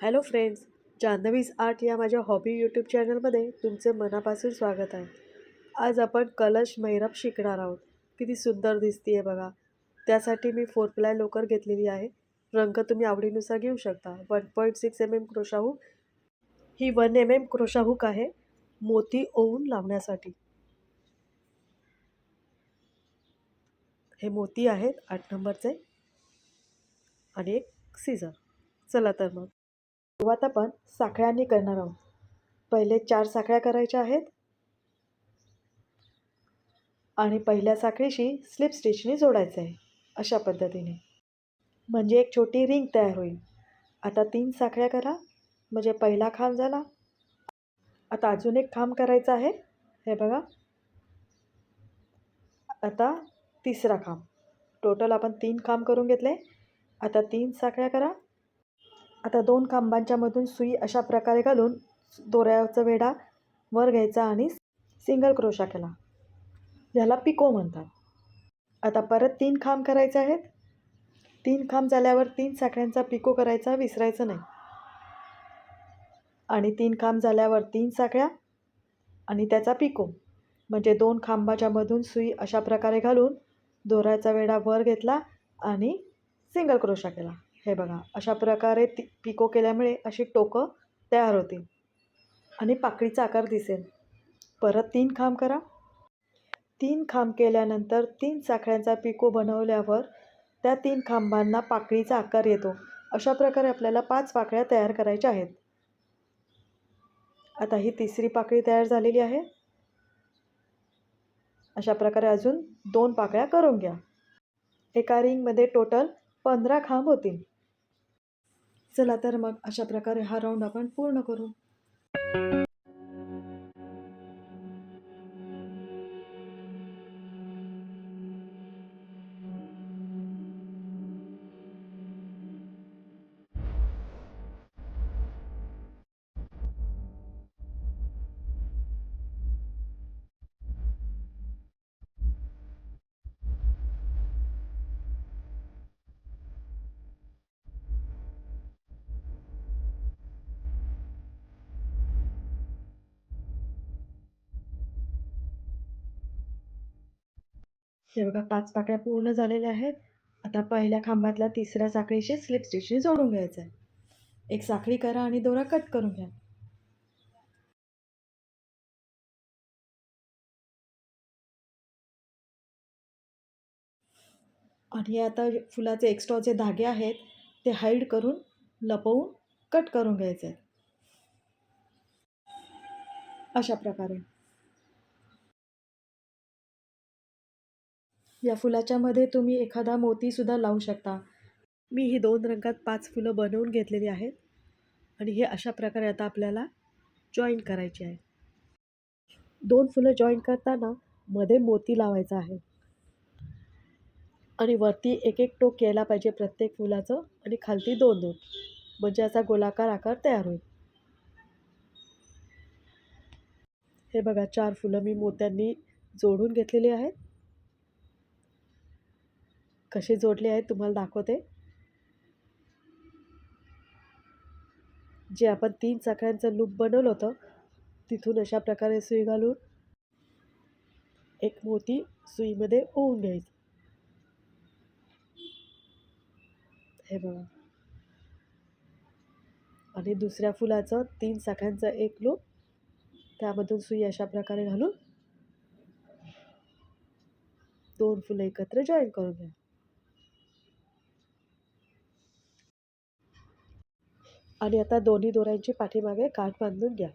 Hello friends जान्हवीज art या माझ्या hobby YouTube चॅनलमध्ये तुमचे मनापासून स्वागत आहे. आज आपण कलश मैरप शिकणार आहोत. किती सुंदर दिसते आहे बघा. त्यासाठी मी फोर प्लाय लोकर घेतलेली आहे. रंग तुम्ही आवडीनुसार घेऊ शकता. One point six M M crochet hook ही one M M crochet hook आहे मोती ओवून लावण्यासाठी. हे मोती आहेत आठ नंबरचे. आणि एक सीझर चला तर मग. सुरुवात आपण साखळ्यांनी करणार आहोत. पहिले चार साखळ्या करायच्या आहेत. आणि पहिल्या साखळीशी स्लिप स्टिचने जोडायचं आहे अशा पद्धतीने. म्हणजे एक छोटी रिंग तयार होईल. आता तीन साखळ्या करा. म्हणजे पहिला खांब झाला. आता अजून एक खांब करायचा आहे. हे बघा. आता तिसरा खांब. टोटल आपण तीन खांब करून घेतले. आता तीन साखळ्या करा. आता दोन खांबांच्या मधून सुई अशा प्रकारे घालून दोऱ्याचा वेढा वर घ्यायचा आणि सिंगल क्रोशा केला. याला पिको म्हणतात. आता परत तीन खांब करायचे आहेत. तीन खांब झाल्यावर तीन साखळ्यांचा पिको करायचा विसरायचं नाही. आणि तीन खांब झाल्यावर तीन साखळ्या आणि त्याचा पिको. म्हणजे दोन खांबाच्या मधून सुई अशा प्रकारे घालून दोऱ्याचा वेढा वर घेतला आणि सिंगल क्रोशा केला. हे बघा अशा प्रकारे ती पिको केल्यामुळे अशी टोकं तयार होतील आणि पाकळीचा आकार दिसेल. परत तीन खांब करा. तीन खांब केल्यानंतर तीन साखळ्यांचा पिको बनवल्यावर त्या तीन खांबांना पाकळीचा आकार येतो. अशा प्रकारे आपल्याला पाच पाकळ्या तयार करायच्या आहेत. आता ही तिसरी पाकळी तयार झालेली आहे. अशा प्रकारे अजून दोन पाकळ्या करून घ्या. एका रिंगमध्ये टोटल पंधरा खांब होतील. चला तर मग अशा प्रकारे हा राऊंड आपण पूर्ण करू. हे बघा पाच पाकळ्या पूर्ण झालेल्या आहेत. आता पहिल्या खांबातल्या तिसऱ्या साखळीशी स्लिप स्टिचने जोडून घ्यायचं आहे. एक साखळी करा आणि दोरा कट करून घ्या. आणि आता फुलाचे एक्स्ट्रा जे धागे आहेत ते हाईड करून लपवून कट करून घ्यायचे आहेत. अशा प्रकारे. या फुलाच्या मध्ये तुम्ही एखादा मोतीसुद्धा लावू शकता. मी ही दोन रंगात पाच फुलं बनवून घेतलेली आहेत. आणि हे अशा प्रकारे आता आपल्याला जॉईन करायचे आहे. दोन फुलं जॉईन करताना मध्ये मोती लावायचा आहे. आणि वरती एक एक टोक यायला पाहिजे प्रत्येक फुलाचं आणि खालती दोन दोन म्हणजे असा गोलाकार आकार तयार होईल. हे बघा चार फुलं मी मोत्यांनी जोडून घेतलेली आहेत. कसे जोडले आहेत तुम्हाला दाखवते. जे आपण तीन चाकड्यांचं लूप बनवलं होतं तिथून अशा प्रकारे सुई घालून एक मोती सुईमध्ये ओवून घ्यायचं. हे बघा. आणि दुसऱ्या फुलाचं तीन चाकांचं एक लूप त्यामधून सुई अशा प्रकारे घालून दोन फुलं एकत्र जॉईन करून घ्या आणि आता दोन्ही दोऱ्यांची पाठीमागे गाठ बांधून घ्या.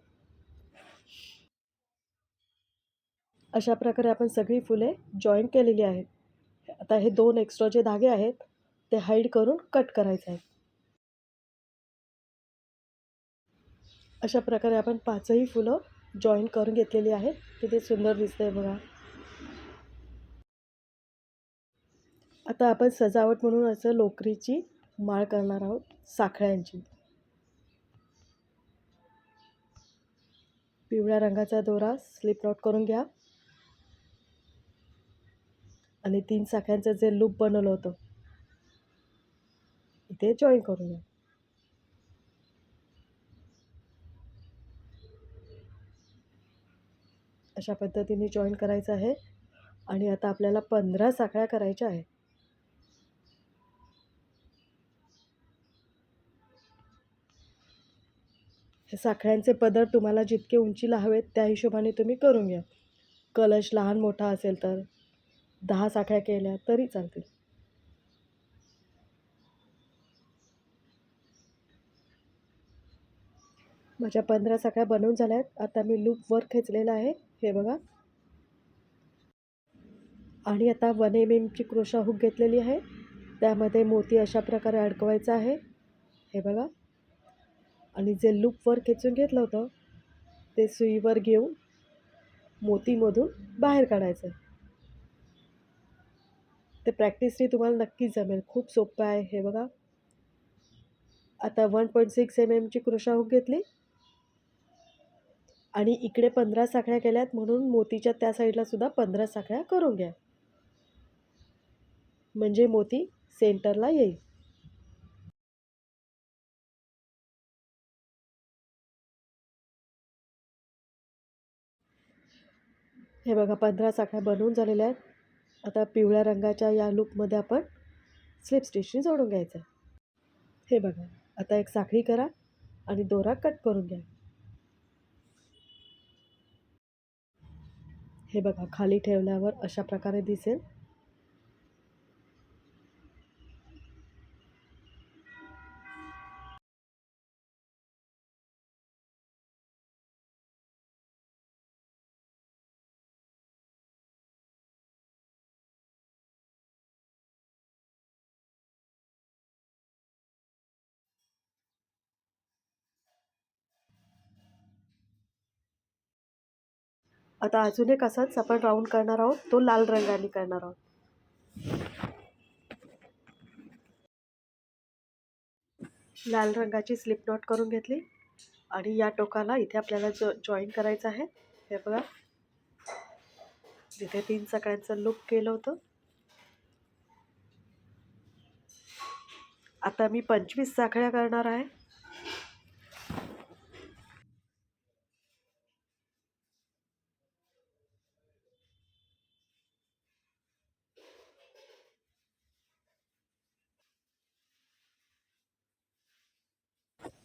अशा प्रकारे आपण सगळी फुले जॉईन केलेली आहेत. आता हे दोन एक्स्ट्रा जे धागे आहेत ते हाईड करून कट करायचे आहेत. अशा प्रकारे आपण पाचही फुलं जॉईन करून घेतलेली आहेत. किती सुंदर दिसतंय बघा. आता आपण सजावट म्हणून असं लोकरीची माळ करणार आहोत साखळ्यांची. पिवळ्या रंगाचा दोरा स्लिप नॉट करून घ्या. आणि तीन साख्यांचं जे लूप बनवलं होतं ते जॉईन करून घ्या. अशा पद्धतीने जॉईन करायचं आहे. आणि आता आपल्याला पंधरा साखळ्या करायच्या आहेत. साखळ्यांचे पदर तुम्हाला जितके उंचीला हवेत त्या हिशोबाने तुम्ही करून घ्या. कलश लहान मोठा असेल तर दहा साखळ्या केल्या तरी चालतील. माझ्या पंधरा साखळ्या बनवून झाल्या आहेत आता मी लूप वर खेचलेला आहे. हे बघा. आणि आता वन एम एमची क्रोशा हुक घेतलेली आहे. त्यामध्ये मोती अशा प्रकारे अडकवायचा आहे. हे बघा. आणि जे लूपवर खेचून घेतलं होतं ते सुईवर घेऊन मोतीमधून बाहेर काढायचं. ते प्रॅक्टिसने तुम्हाला नक्कीच जमेल. खूप सोपं आहे हे बघा. आता वन पॉईंट सिक्स एम एमची क्रोशा हुक घेतली. आणि इकडे पंधरा साखळ्या केल्यात म्हणून मोतीच्या त्या साईडला सुद्धा पंधरा साखळ्या करून घ्या. म्हणजे मोती सेंटरला येईल. हे बघा पंधरा साखळ्या बनवून झालेल्या आहेत. आता पिवळ्या रंगाच्या या लूपमध्ये आपण स्लिप स्टिचने जोडून घ्यायचं हे बघा आता एक साखळी करा आणि दोरा कट करून घ्या. हे बघा खाली ठेवल्यावर अशा प्रकारे दिसेल. आता अजून एक असाच आपण राऊंड करणार आहोत. तो लाल रंगाने करणार आहोत. लाल रंगाची स्लिप नॉट करून घेतली. आणि या टोकाला इथे आपल्याला जो जॉईन करायचं आहे हे बघा. जिथे तीन सकाळचं लुक केलं होतं. आता मी पंचवीस साखळ्या करणार आहे.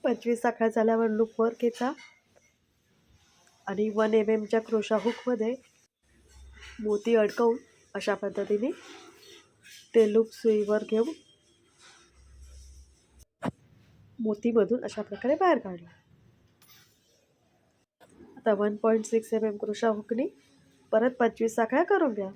पंचवीस साखळ्या झाल्यावर लूप वर खेचा आणि वन एम एमच्या क्रोशा हुकमध्ये मोती अडकवून अशा पद्धतीने ते लूप सुईवर घेऊन मोतीमधून अशा प्रकारे बाहेर काढला. आता one point six M M crochet हुकनी परत पंचवीस साखळ्या करून घ्या.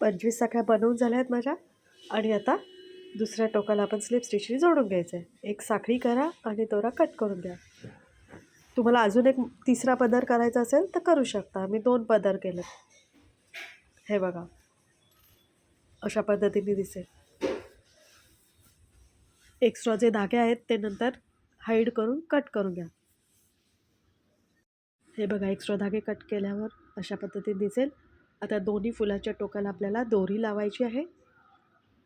पंचवीस साखळ्या बनवून झाल्या आहेत माझ्या. आणि आता दुसऱ्या टोकाला आपण स्लिप स्टिचने जोडून घ्यायचं आहे एक साखळी करा आणि दोरा कट करून द्या तुम्हाला अजून एक तिसरा पदर करायचा असेल तर करू शकता. मी दोन पदर केले हे बघा. अशा पद्धतीने दिसेल. एक्स्ट्रा जे धागे आहेत ते नंतर हाईड करून कट करून घ्या. हे बघा एक्स्ट्रा धागे कट केल्यावर अशा पद्धतीने दिसेल. आता दोन्ही फुलाच्या टोकाला आपल्याला दोरी लावायची आहे.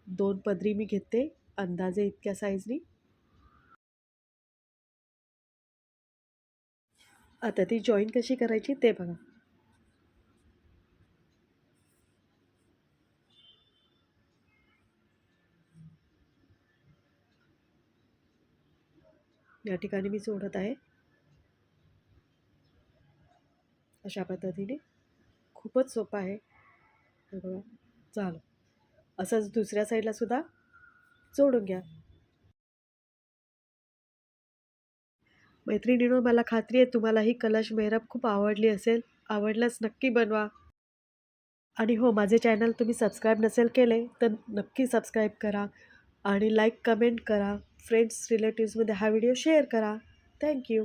दोन पदरी मी घेते अंदाजे इतक्या साईजनी आता ती जॉईन कशी करायची ते बघा. या ठिकाणी मी सोडत आहे. अशा पद्धतीने. खूपच सोपं आहे. हे बघा झालं असंच दुसऱ्या साईडला सुद्धा जोडून घ्या. मैत्रिणीनो मला खात्री आहे तुम्हाला ही कलश मेहरब खूप आवडली असेल. आवडल्यास नक्की बनवा. आणि हो माझे चॅनल तुम्ही सबस्क्राईब नसेल केले तर नक्की सबस्क्राईब करा. आणि लाईक कमेंट करा. फ्रेंड्स रिलेटिव्समध्ये हा व्हिडिओ शेअर करा. थँक्यू